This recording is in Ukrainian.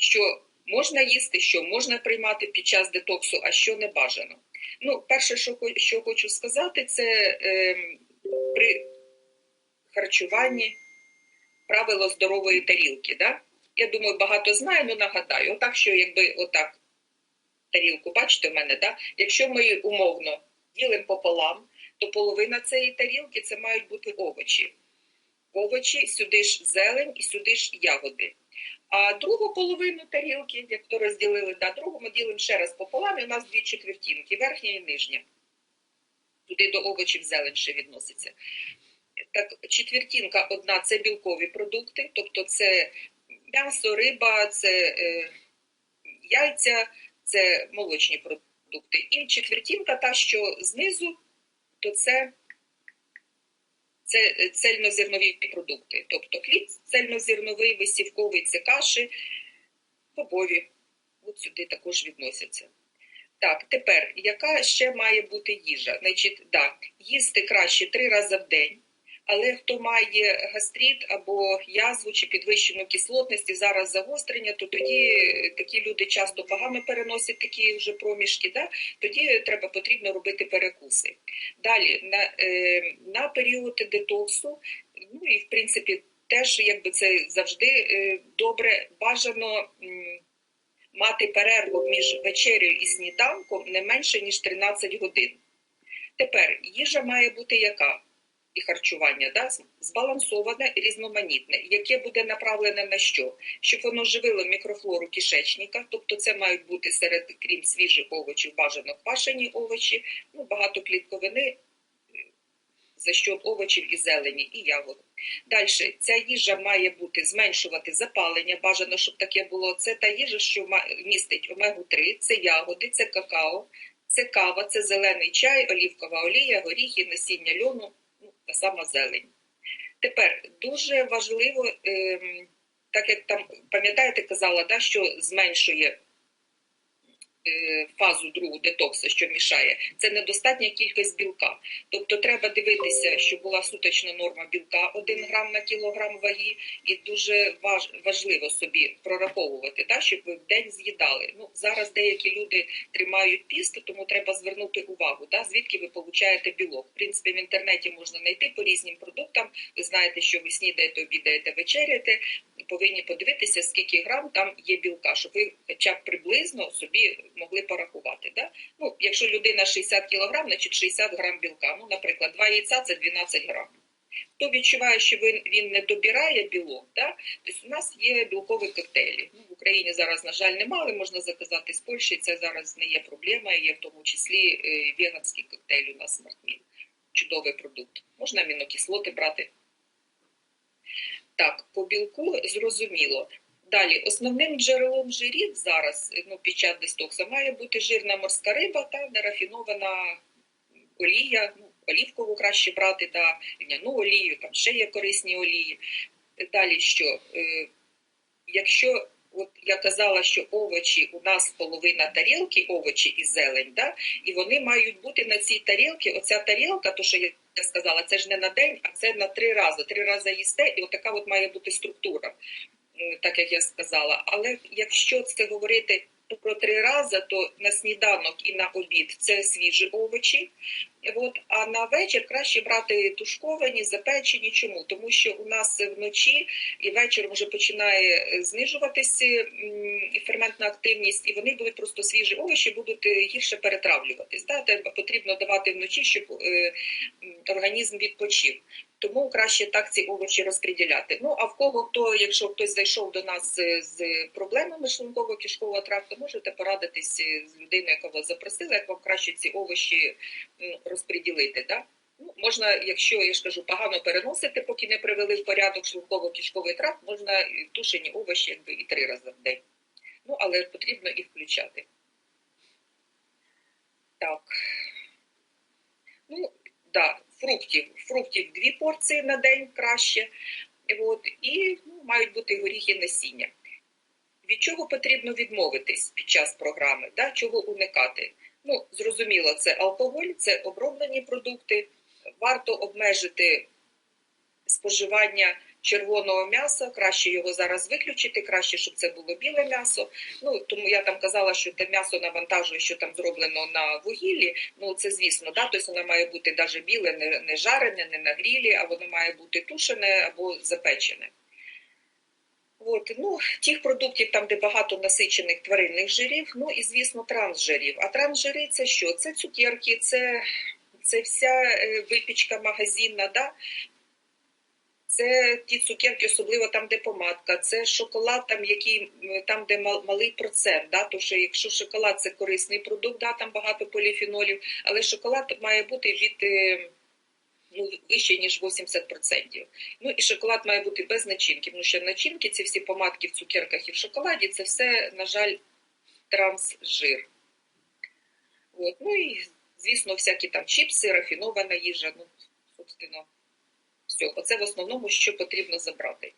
що можна їсти, що можна приймати під час детоксу, а що не бажано. Ну, перше, що що хочу сказати, це е, при харчуванні правило здорової тарілки. Да? Я думаю, багато знає, але нагадаю, отак, що якби отак тарілку, бачите, в мене, да? якщо ми умовно ділимо пополам, то половина цієї тарілки це мають бути овочі. Овочі, сюди ж зелень і сюди ж ягоди. А другу половину тарілки, як то розділили, да, другу ми ділимо ще раз пополам, і у нас дві четвертинки, верхня і нижня. Туди до овочів зелень відноситься. Так, четвертинка одна це білкові продукти, тобто це м'ясо, риба, це е, яйця, це молочні продукти. І четвертинка та, що знизу, то це це цельнозернові продукти. Тобто хліб цельнозерновий, висівковий це каші, бобові. От сюди також відносяться. Так, тепер, яка ще має бути їжа? Значить, да, їсти краще три рази в день. Але хто має гастрит або язву чи підвищену кислотність і зараз загострення, то тоді такі люди часто погано переносять такі вже проміжки. Да? Тоді треба потрібно робити перекуси. Далі на е, на період детоксу, ну і в принципі теж якби це завжди е, добре бажано. Мати перерву між вечерею і сніданком не менше ніж 13 годин. Тепер їжа має бути яка? І харчування да, збалансоване, різноманітне, яке буде направлене на що? Щоб воно живило мікрофлору кишечника, тобто це мають бути серед крім свіжих овочів, бажано квашені овочі, ну, багато клітковини, за що овочів і зелені, і ягод. Далі ця їжа має бути зменшувати запалення, бажано, щоб таке було. Це та їжа, що містить омегу 3 це ягоди, це какао, це кава, це зелений чай, олівкова олія, горіхи, насіння льону та сама зелень. Тепер дуже важливо, ем, так як там, пам'ятаєте, казала, що зменшує фазу другу детоксу, що мішає, це недостатня кількість білка. Тобто треба дивитися, що була суточна норма білка 1 грам на кілограм ваги, і дуже важ, важливо собі прораховувати, так, щоб ви в день з'їдали. Ну, Зараз деякі люди тримають піст, тому треба звернути увагу, так, звідки ви получаєте білок. В принципі, в інтернеті можна знайти по різним продуктам. Ви знаєте, що ви снідаєте, обідаєте, вечеряєте, повинні подивитися, скільки грам там є білка, щоб ви хоча б приблизно собі могли порахувати. Да? Ну, Якщо людина 60 кг, значить 60 грам білка. Ну, Наприклад, 2 яйця це 12 грам. Хто відчуває, що він він не добирає білок, да? тобто у нас є білкові коктейлі. Ну, В Україні зараз, на жаль, немає, можна заказати з Польщі. Це зараз не є проблема, є в тому числі е, веганський коктейль у нас смартмін. Чудовий продукт. Можна амінокислоти брати. Так, по білку зрозуміло. Далі, основним джерелом жирів зараз ну, під час дистокса має бути жирна морська риба та нерафінована олія, ну, олівкову краще брати, та льняну олію, там ще є корисні олії. Далі що? Е, якщо от я казала, що овочі у нас половина тарілки, овочі і зелень, да? і вони мають бути на цій тарілці. Оця тарілка, то що я сказала, це ж не на день, а це на три рази. Три рази їсте, і отака от має бути структура так як я сказала. Але якщо це говорити про три рази, то на сніданок і на обід це свіжі овочі. От, А на вечір краще брати тушковані, запечені. Чому? Тому що у нас вночі і вечором вже починає знижуватися ферментна активність, і вони будуть просто свіжі овочі, будуть гірше перетравлюватись. Да? Потрібно давати вночі, щоб е, організм відпочив. Тому краще так ці овочі розподіляти. Ну а в кого хто, якщо хтось зайшов до нас з проблемами шлунково кишкового тракту, можете порадитись з людиною, яка вас запросила, як вам краще ці овочі розподілити. Да? Ну, Можна, якщо я ж кажу, погано переносити, поки не привели в порядок шлунково кишковий тракт, можна тушені овочі якби і три рази в день. Ну, але потрібно їх включати. Так. Ну, да, фруктів. Фруктів дві порції на день краще. От, І ну, мають бути горіхи насіння. Від чого потрібно відмовитись під час програми, да? чого уникати? Ну, Зрозуміло, це алкоголь, це оброблені продукти. Варто обмежити споживання червоного м'яса, краще його зараз виключити, краще, щоб це було біле м'ясо. Ну тому я там казала, що те м'ясо навантажує, що там зроблено на вугіллі. Ну це звісно, да, тобто воно має бути навіть біле, не, не жарене, не на грілі, а воно має бути тушене або запечене. От, ну, тих продуктів, там, де багато насичених тваринних жирів, ну і, звісно, трансжирів. А трансжири це що? Це цукерки, це, це вся е, випічка магазинна, да? це ті цукерки, особливо там, де помадка, це шоколад, там, який, там де мал- малий процент. Да? Тому що якщо шоколад це корисний продукт, да, там багато поліфенолів, але шоколад має бути від е, ну, вище, ніж 80%. Ну і шоколад має бути без начинки, тому що начинки, це всі помадки в цукерках і в шоколаді, це все, на жаль, трансжир. От. Ну і, звісно, всякі там чіпси, рафінована їжа, ну, собственно, все. Оце в основному, що потрібно забрати.